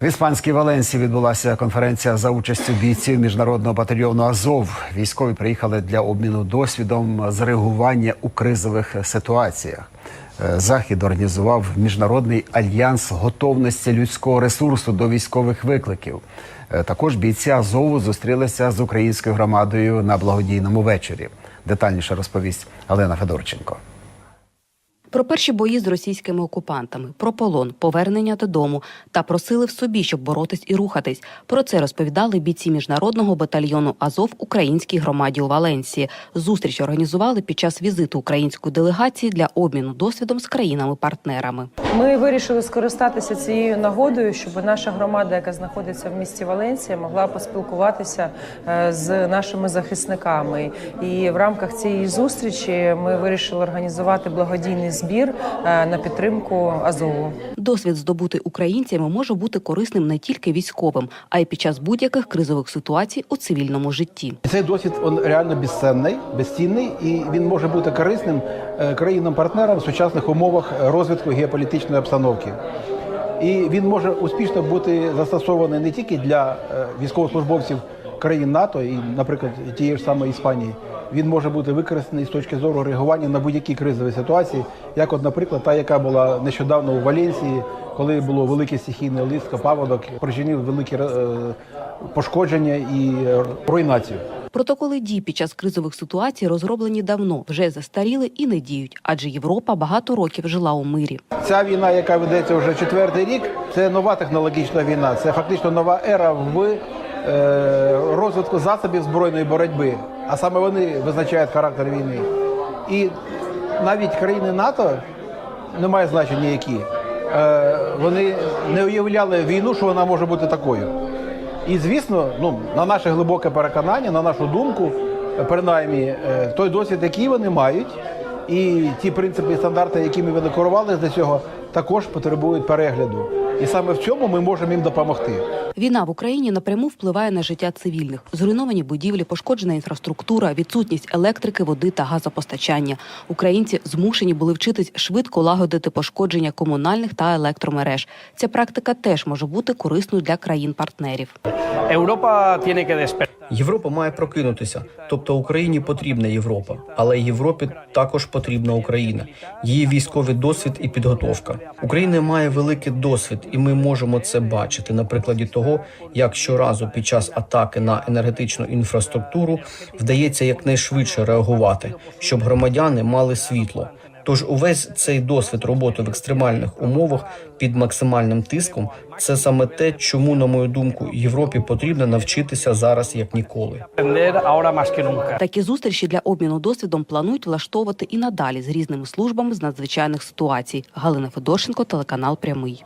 В іспанській Валенсії відбулася конференція за участю бійців міжнародного батальйону Азов. Військові приїхали для обміну досвідом з реагування у кризових ситуаціях. Е, Захід організував міжнародний альянс готовності людського ресурсу до військових викликів. Е, Також бійці Азову зустрілися з українською громадою на благодійному вечорі. Детальніше розповість Олена Федорченко. Про перші бої з російськими окупантами, про полон, повернення додому та просили в собі, щоб боротись і рухатись. Про це розповідали бійці міжнародного батальйону Азов українській громаді у Валенсії. Зустріч організували під час візиту української делегації для обміну досвідом з країнами-партнерами. Ми вирішили скористатися цією нагодою, щоб наша громада, яка знаходиться в місті Валенсія, могла поспілкуватися е, з нашими захисниками. І в рамках цієї зустрічі ми вирішили організувати благодійний збір е, на підтримку Азову. Досвід, здобути українцями, може бути корисним не тільки військовим, а й під час будь-яких кризових ситуацій у цивільному житті. Цей досвід він реально безцінний, безцінний, і він може бути корисним е, країнам-партнерам в сучасних умовах розвитку геополітичної обстановки. І він може успішно бути застосований не тільки для е, військовослужбовців країн НАТО і, наприклад, тієї ж самої Іспанії. Він може бути використаний з точки зору реагування на будь-які кризові ситуації, як, от, наприклад, та, яка була нещодавно у Валенсії, коли було велике стихійне листка, паводок, причинив великі е, пошкодження і е, руйнацію. Протоколи дій під час кризових ситуацій розроблені давно, вже застаріли і не діють, адже Європа багато років жила у мирі. Ця війна, яка ведеться вже четвертий рік, це нова технологічна війна. Це фактично нова ера в е, розвитку засобів збройної боротьби. А саме вони визначають характер війни. І навіть країни НАТО немає значення які. Е, вони не уявляли війну, що вона може бути такою. І звісно, ну на наше глибоке переконання, на нашу думку, принаймні, е, той досвід, який вони мають, і ті принципи і стандарти, якими вони керувалися до цього, також потребують перегляду. І саме в цьому ми можемо їм допомогти. Війна в Україні напряму впливає на життя цивільних. Зруйновані будівлі, пошкоджена інфраструктура, відсутність електрики, води та газопостачання. Українці змушені були вчитись швидко лагодити пошкодження комунальних та електромереж. Ця практика теж може бути корисною для країн-партнерів. Європа despertar. Європа має прокинутися, тобто Україні потрібна Європа, але Європі також потрібна Україна, її військовий досвід і підготовка. Україна має великий досвід, і ми можемо це бачити на прикладі того, як щоразу під час атаки на енергетичну інфраструктуру вдається якнайшвидше реагувати, щоб громадяни мали світло. Тож увесь цей досвід роботи в екстремальних умовах під максимальним тиском це саме те, чому, на мою думку, Європі потрібно навчитися зараз як ніколи. Такі зустрічі для обміну досвідом планують влаштовувати і надалі з різними службами з надзвичайних ситуацій. Галина Федорченко, телеканал Прямий.